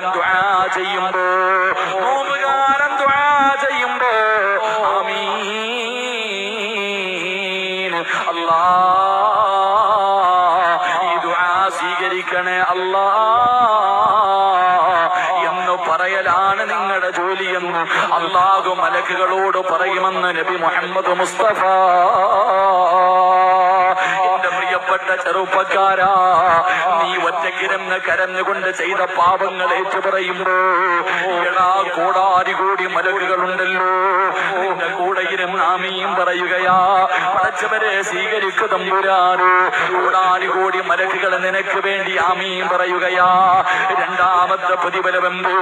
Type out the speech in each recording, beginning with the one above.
നോമ്പുകാരൻ ദുആ ചെയ്യുമ്പോ നോമ്പുകാരൻ ദുആ ചെയ്യുമ്പോ ആമീൻ. അല്ലാ ഈ ദുആ സ്വീകരിക്കണേ അല്ലാ പറയലാണ് നിങ്ങളുടെ ജോലിയെന്ന് അള്ളാഹു മലക്കുകളോട് പറയുമെന്ന് നബി മുഹമ്മദ് മുസ്തഫ. എന്റെ പ്രിയപ്പെട്ട ചെറുപ്പക്കാരാ നീ ഒറ്റക്കിരന്ന് കരഞ്ഞുകൊണ്ട് ചെയ്ത പാപങ്ങൾ ഏറ്റു പറയുമ്പോ എടാ കോടാരി കോടി മലക്കുകളുണ്ടല്ലോ. നിന്റെ കൂടെ പറയുകയാ പടച്ചവരെ സ്വീകരിക്കു തമ്പുരാനോ. കോടാരി കോടി മലക്കുകൾ നിനക്ക് വേണ്ടി ആമീം പറയുകയാ. രണ്ടാമത്തെ പ്രതിഫലമെന്ത്?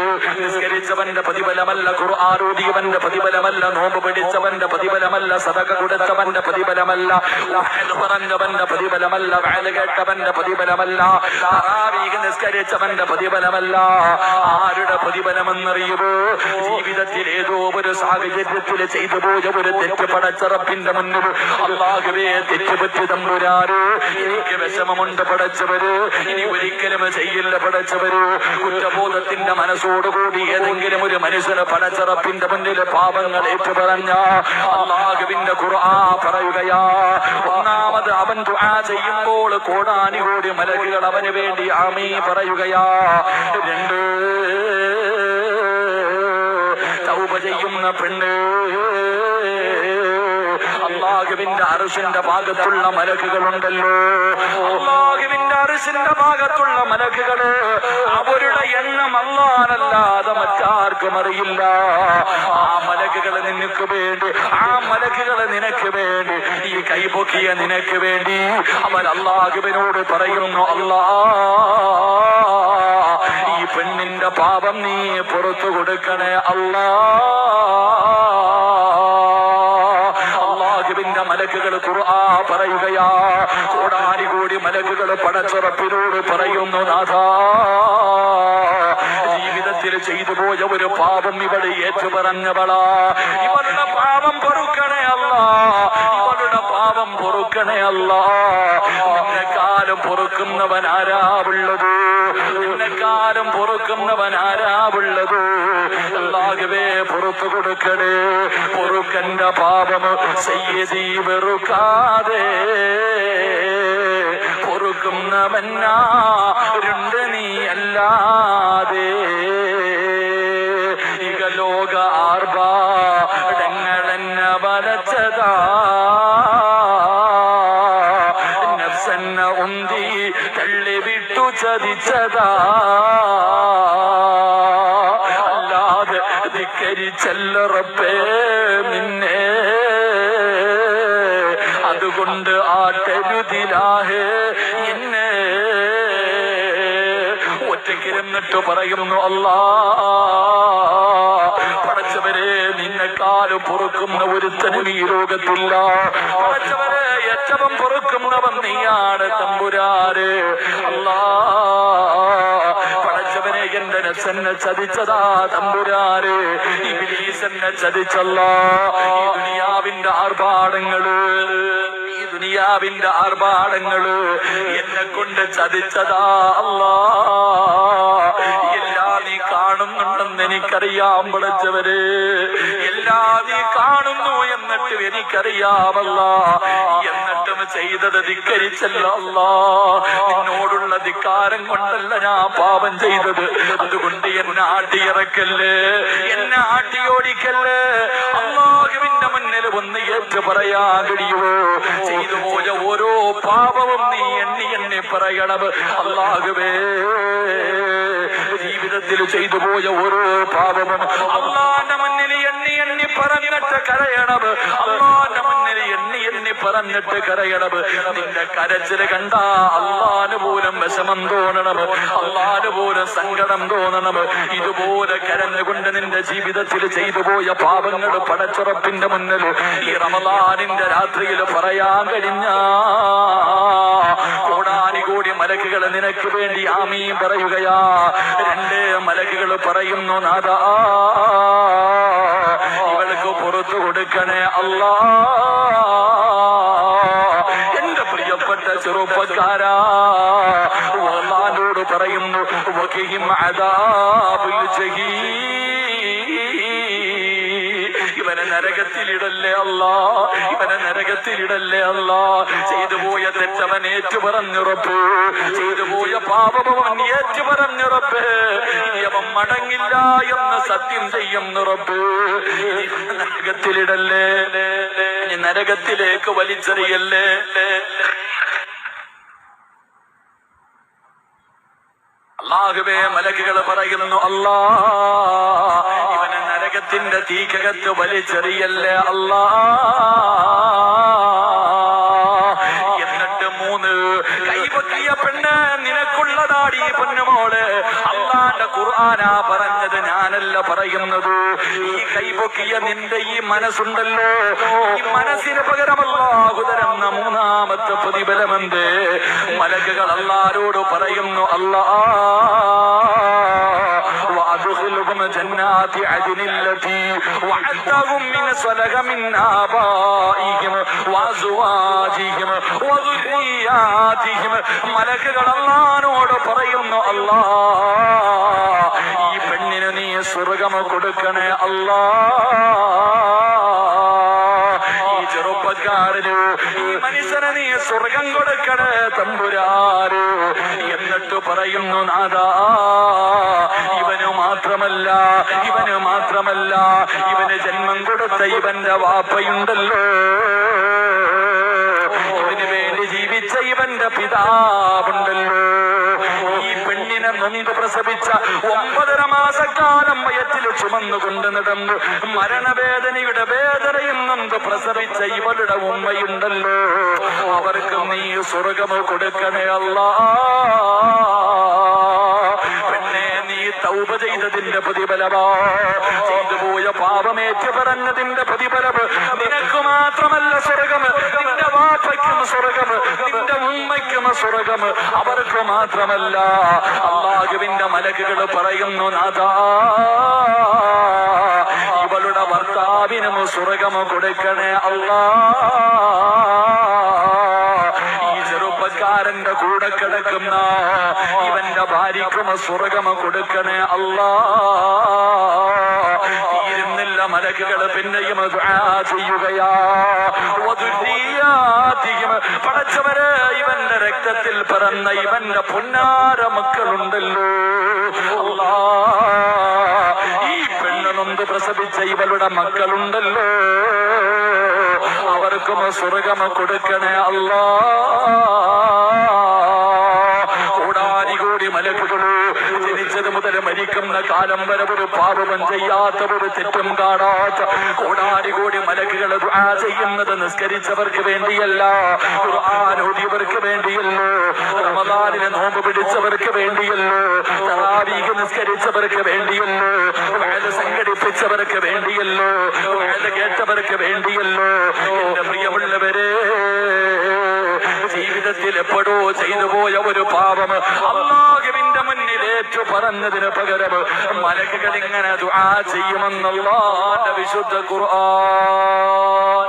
നിസ്കരിച്ചവന്റെ പ്രതിഫലമല്ല ആരോഗ്യവന്റെ പ്രതിഫലമല്ല നോമ്പ് പിടിച്ചവന്റെ പ്രതിഫലമല്ല സതക കൊടുത്തവന്റെ പ്രതിഫലമല്ല പറഞ്ഞവന്റെ പ്രതിഫലമല്ല വേല കേട്ടവന്റെ പ്രതിഫലമല്ല തറാവീഹ് നിസ്കരിച്ചവന്റെ പ്രതിഫലമല്ല. ആരുടെ പ്രതിഫലമെന്നറിയുമോ? ജീവിതത്തിൽ ഏതോ ഒരു സാഹചര്യത്തിൽ ചെയ്തു പോയ ഒരു തെറ്റ് പടച്ചറപ്പിന്റെ മുന്നിൽ അള്ളാഹുവേ തെറ്റുപറ്റി തമ്പുരാറ് എനിക്ക് വിഷമമുണ്ട് പടച്ചവര് ഇനി ഒരിക്കലും ചെയ്യില്ല പടച്ചവര്. കുറ്റബോധത്തിന്റെ മനസ്സോടുകൂടി ഏതെങ്കിലും ഒരു മനുഷ്യന് പടച്ചറപ്പിന്റെ മുന്നിൽ പാപങ്ങൾ ഏറ്റു പറഞ്ഞ അള്ളാഹുവിന്റെ ഖുർആ പറയുകയാ. ഒന്നാമത് അവൻ ദുആ ചെയ്യുമ്പോൾ കോടാനി കോടി മലക്കുകൾ അവന് വേണ്ടി ആമീ പറയുകയാ. രണ്ട്. തൗബ ചെയ്യുന്ന പെണ്ണ്. അള്ളാഹുവിന്റെ അറുസിന്റെ ഭാഗത്തുള്ള മലക്കുകളുണ്ടല്ലോ. അള്ളാഹുവിന്റെ ഭാഗത്തുള്ള മലക്കുകൾ അവരുടെ എണ്ണം അള്ളാനല്ലാതെ മറ്റാർക്കും അറിയില്ല. ആ മലക്കുകൾ നിനക്ക് വേണ്ടി ആ മലക്കുകൾ നിനക്ക് വേണ്ടി ഈ കൈപൊക്കിയ നിനക്ക് വേണ്ടി അവൻ അള്ളാഹുവിനോട് പറയുന്നു അല്ലാ ഈ പെണ്ണിന്റെ പാപം നീ പുറത്തു കൊടുക്കണേ അള്ളാ അള്ളാഹുവിന്റെ മലക്കുകൾ ഖുർആ പറയുകയാ മലക്കുകൾ പടച്ചുറപ്പിനോട് പറയുന്നു നാഥാ ജീവിതത്തിൽ ചെയ്തു പോയ ഒരു പാപം ഇവിടെ ഏറ്റു പറഞ്ഞവളാ ഇവളുടെ പാപം പൊറുക്കണേ അല്ല. ഇവളുടെ പാപം പൊറുക്കണേ അല്ല. നിന്നെക്കാലം പൊറുക്കുന്നവൻ ആരാവുള്ളത് നിന്നെക്കാലം പൊറുക്കുന്നവൻ ആരാവുള്ളത് അല്ലാകവേ പൊറുത്തു കൊടുക്കണേ. പൊറുക്കന്റെ പാപം സയ്യദി വെറുക്കാതെ. പൊറുക്കുന്നവനാരുണ്ട് നീ അല്ലാതെ. ലോക ആർഭാടങ്ങളെന്ന വലച്ചതാ. നഫ്സെന്ന ഉന്തി തള്ളിവിട്ടു ചതിച്ചതാ. അല്ലാതെ ധിക്കരിച്ചല്ലറപ്പേ ഒറ്റക്കിരുന്നിട്ട് പറയുന്നു അല്ലാ പടച്ചവരെ കാൽ പൊറുക്കുന്ന ഒരുത്തനും ഈ രോഗത്തില്ല പടച്ചവരെ ഏറ്റവും പൊറുക്കുന്നവൻ നീയാണ് തമ്പുരാര് അല്ലാ നസെന്നെ ചതിച്ചതാ തമ്പുരാര് ഇബിലീസെന്നെ ചതിച്ചല്ലോ. ഈ ദുനിയാവിന്റെ ആർഭാടങ്ങൾ ഈ ദുനിയാവിന്റെ ആർഭാടങ്ങൾ എന്നെ കൊണ്ട് ചതിച്ചതാ അല്ലാ. കാണുന്നുണ്ടെന്ന് എനിക്കറിയാം വിളിച്ചവര് എല്ലാ നീ കാണുന്നു എന്നിട്ട് എനിക്കറിയാമല്ല. എന്നിട്ടും ചെയ്തത് ധിക്കരിച്ചല്ല നിന്നോടുള്ള ധിക്കാരം കൊണ്ടല്ല ഞാൻ പാപം ചെയ്തത്. അതുകൊണ്ട് എന്നെ ആട്ടിയിറക്കല്ലേ? എന്നെ ആട്ടിയോടിക്കല്ലേ? അള്ളാഹുവിന്റെ മുന്നിൽ ഒന്ന് ഏറ്റു പറയാൻ കഴിയുമോ ചെയ്തു പോയ ഓരോ പാപവും നീ എണ്ണി എണ്ണി പറയണവ് അള്ളാഹുവേ. ജീവിതത്തിൽ ചെയ്തു പോയ ഓരോ പാപവും അള്ളാന്റെ മുന്നിൽ പറഞ്ഞിട്ട് കരയണവ് അള്ളാന്റെ മുന്നിൽ എണ്ണി എണ്ണി പറഞ്ഞിട്ട് കരയണവ് നിന്റെ കരച്ചിൽ കണ്ട അള്ളാന് പോലും വിഷമം തോന്നണം അള്ളാന് പോലും സങ്കടം തോന്നണം ഇതുപോലെ കരഞ്ഞുകൊണ്ട് നിന്റെ ജീവിതത്തിൽ ചെയ്തു പോയ പാപങ്ങൾ പടച്ചുറപ്പിന്റെ മുന്നിൽ ഈ റമദാനിന്റെ രാത്രിയിൽ പറയാൻ കഴിഞ്ഞ കോടി മലക്കുകൾ നിനക്ക് വേണ്ടി ആമീ പറയുകയാ. രണ്ട് മലക്കുകൾ പറയുന്നു നാദാ ഇവൾക്ക് പുറത്തു കൊടുക്കണേ അല്ലാ. എന്റെ പ്രിയപ്പെട്ട ചെറുപ്പക്കാരാ വല്ലാനോട് പറയുന്നു ഇവനെ നരകത്തിലിടല്ലേ അല്ല ഇവനെ നരകത്തിലിടല്ലേ അല്ല. ചെയ്തു പോയ ഏറ്റുപറഞ്ഞുറപ്പ് ഏറ്റു പറഞ്ഞുറപ്പ് ചെയ്തു പോയ പാപഭവൻ ഏറ്റുപറഞ്ഞുറപ്പ് അവൻ മടങ്ങില്ല എന്ന് സത്യം ചെയ്യുന്നുറപ്പ് നരകത്തിലിടല്ലേ? നരകത്തിലേക്ക് വലിച്ചെറിയല്ലേ? അള്ളാഹുവേ മലക്കുകൾ പറയുന്നു അല്ലാ ഇവനെ നരകത്തിന്റെ തീക്കകത്ത് വലിച്ചെറിയല്ലേ? അല്ലാ. പൊക്കിയ പെണ്ണ് നിനക്കുള്ളതാടി പൊന്നുമോൾ. അള്ളാന്റെ ഖുർആനാ പറഞ്ഞത് ഞാനല്ല പറയുന്നത്. ഈ കൈപൊക്കിയ നിന്റെ ഈ മനസ്സുണ്ടല്ലോ. ഈ മനസ്സിന് പകരം അള്ളാഹുതരുന്ന മൂന്നാമത്തെ പ്രതിഫലമെന്ത്? മലക്കുകൾ അള്ളാരോട് പറയുന്നു അല്ലാ ജന്നാതി അതിനില്ലത്തി عدن التي وعدتهم من صلح من آبائهم وأزواجهم وذرياتهم മലക്കുകൾ അള്ളഹാനോട് പറയുന്നു അല്ലാ ഈ പെണ്ണിന് നീ സ്വർഗം കൊടുക്കണേ അല്ലാ ഈ ചെറുപ്പക്കാരന് ഈ മനുഷ്യന് നീ സ്വർഗം കൊടുക്കണേ തമ്പുരാര് എന്നിട്ട് പറയുന്നു നാദാ ഇവന് മാത്രമല്ല ഇവന് മാത്രമല്ല ഇവന് ജന്മം കൊടുത്ത ഇവന്റെ വാപ്പയുണ്ടല്ലോ. ഇവന് വേണ്ടി ജീവിച്ച ഇവന്റെ പിതാവുണ്ടല്ലോ. ഈ പെണ്ണിനെ നൊന്ത് പ്രസവിച്ച ഒമ്പതര മാസക്കാലം വയറ്റിൽ ചുമന്നുകൊണ്ട് നടന്നു. മരണവേദനയുടെ വേദനയും നൊന്ത് പ്രസവിച്ച ഇവളുടെ ഉമ്മയുണ്ടല്ലോ. അവർക്ക് നീ സ്വർഗമോ കൊടുക്കണേ അല്ലാ. തൗബ ചെയ്തതിന്റെ പ്രതിഫലമാ? പോയ പാപമേറ്റ് പറഞ്ഞതിന്റെ പ്രതിഫലം നിനക്ക് മാത്രമല്ല സ്വർഗം. നിന്റെ വാപ്പയ്ക്കും സ്വർഗം. നിന്റെ ഉമ്മയ്ക്കും സ്വർഗം. അവർക്ക് മാത്രമല്ല. അള്ളാഹുവിന്റെ മലക്കുകൾ പറയുന്നു നാഥാ ഇവളുടെ ഭർത്താവിനും സ്വർഗം കൊടുക്കണേ ഈ ചെറുപ്പക്കാരന്റെ കൂടെ കിടക്കുന്ന ഇവന്റെ ഭാര്യക്കും സ്വർഗമ കൊടുക്കണേ അല്ലാ. തീരുന്നില്ല മലക്കുകൾ പിന്നെയും ചെയ്യുകയാ. പടച്ചവര് ഇവന്റെ രക്തത്തിൽ പിറന്ന ഇവന്റെ പൊന്നാര മക്കളുണ്ടല്ലോ. ഈ പെണ്ണ് നൊന്ത് പ്രസവിച്ച ഇവളുടെ മക്കളുണ്ടല്ലോ. അവർക്കും സ്വർഗം കൊടുക്കണേ അല്ലാ കോടാനികോടി മലക്കുകളോ ജനിച്ചത് മുതൽ മരിക്കുന്ന കാലം വരെ ഒരു പാപം ചെയ്യാത്ത ഒരു തെറ്റും കാണാത്ത കോടാനികോടി മലക്കുകൾ ചെയ്യുന്നത് നിസ്കരിച്ചവർക്ക് വേണ്ടിയല്ല. ഖുർആൻ ഓതിയവർക്ക് വേണ്ടിയല്ലോ. റമദാനിന് നോമ്പ് പിടിച്ചവർക്ക് വേണ്ടിയല്ലോ. തറാവീഹ് നിസ്കരിച്ചവർക്ക് വേണ്ടിയല്ലോ. വേല സംഘടിപ്പിച്ചവർക്ക് വേണ്ടിയല്ലോ. വേല കേട്ടവർക്ക് വേണ്ടിയല്ലോ. എന്റെ പ്രിയമുള്ളവരെ ജീവിതത്തിൽ എപ്പോഴോ ചെയ്തു പോയ ഒരു പാപം ഏറ്റു പറഞ്ഞതിന് പകരം മലക്കുകൾ ഇങ്ങനെ ദുആ ചെയ്യുമെന്നുള്ള വിശുദ്ധ ഖുർആൻ.